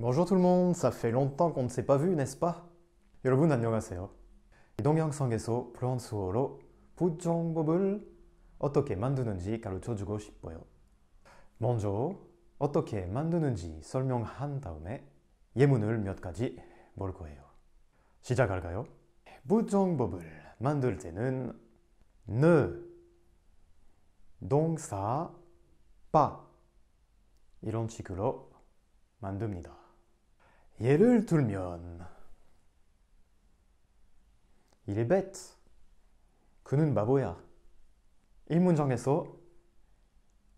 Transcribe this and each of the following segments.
Bonjour tout le monde, ça fait longtemps qu'on ne s'est pas vu, n'est-ce pas? 여러분 안녕하세요. 이 동영상에서 프랑스어로 부정법을 어떻게 만드는지 가르쳐주고 싶어요. 먼저 어떻게 만드는지 설명한 다음에 예문을 몇 가지 볼 거예요. 시작할까요? 부정법을 만들 때는 느, 동사, 빠 이런 식으로 만듭니다. 예를 들면 bête. 그는 바보야. 이 문장에서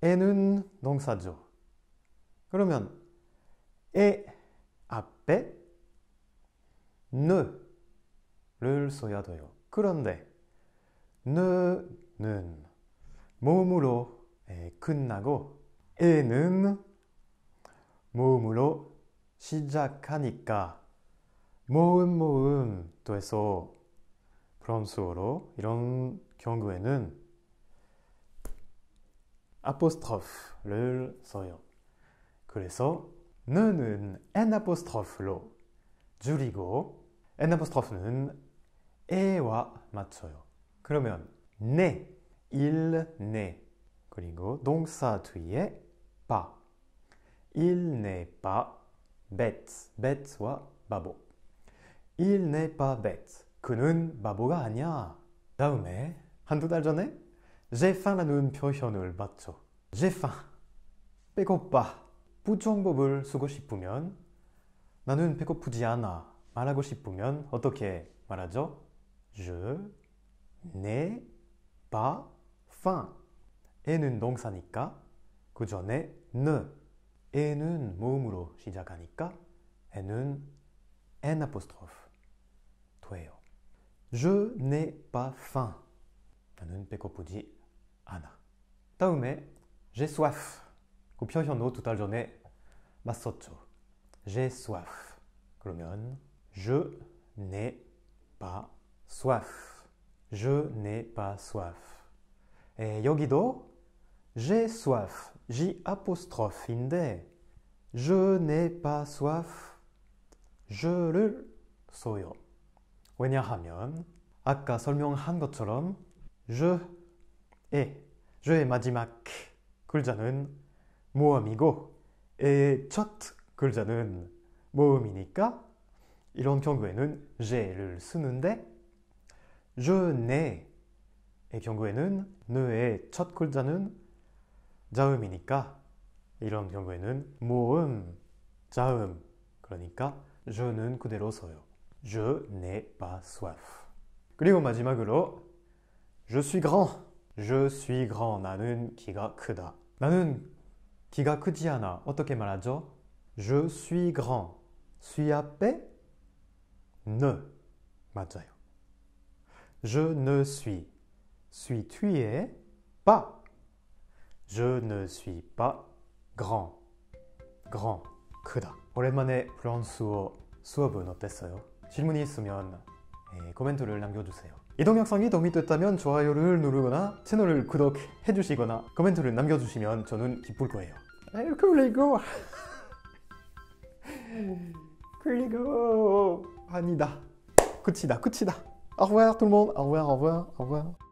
에는 동사죠. 그러면 에 앞에 느를 써야 돼요. 그런데 느는 모음으로 끝나고 에는 모음으로 시작하니까 모음 모음 돼서 프랑스어로 이런 경우에는 아포스트로프를 써요. 그래서 느는 n 아포스트로프로 줄이고 n 아포스트로프는 에와 맞춰요. 그러면 네, il 네 그리고 동사 뒤에 il n'est pas bête bête와 바보 il n'est pas bête 그는 바보가 아니야. 다음에 한두 달 전에 j'ai faim라는 표현을 봤죠. j'ai faim. 배고파. 부정법을 쓰고 싶으면 나는 배고프지 않아. 말하고 싶으면 어떻게 말하죠? je n'ai pas faim. 에는 동사니까 그 전에 ne. 에는 모음으로 시작하니까 에는 n apostrophe 돼요. Je n'ai pas faim. 나는 배고프지 않아. 다음에 j'ai soif. 그 표현도 두 달 전에 봤었죠. j'ai soif. 그러면 je n'ai pas soif. je n'ai pas soif. 에, 여기도 j'ai soif. J apostrophe인데 je n'ai pas soif. je를 써요. 왜냐하면 아까 설명한 것처럼 je의 je의 마지막 글자는 모음이고 의첫 글자는 모음이니까 이런 경우에는 제를 쓰는데 je n'ai 의 경우에는 느의 첫 글자는 자음이니까 이런 경우에는 모음, 자음 그러니까 je는 그대로 써요. Je n'ai pas soif. 그리고 마지막으로 Je suis grand. Je suis grand. 나는 키가 크다. 나는 키가 크지 않아. 어떻게 말하죠? Je suis grand. suis 앞에 ne 맞아요. Je ne suis. suis 뒤에 pas. Je ne suis pas grand. grand. 크다. 오랜만에 프랑스어 수업은 어땠어요? 질문이 있으면 예, 코멘트를 남겨주세요. 이 동 영상이 도움이 됐다면 좋아요를 누르거나 채널을 구독해 주시거나 코멘트를 남겨주시면 저는 기쁠 거예요. 그리고 그리고 아니다. 끝이다 끝이다. Au revoir tout le.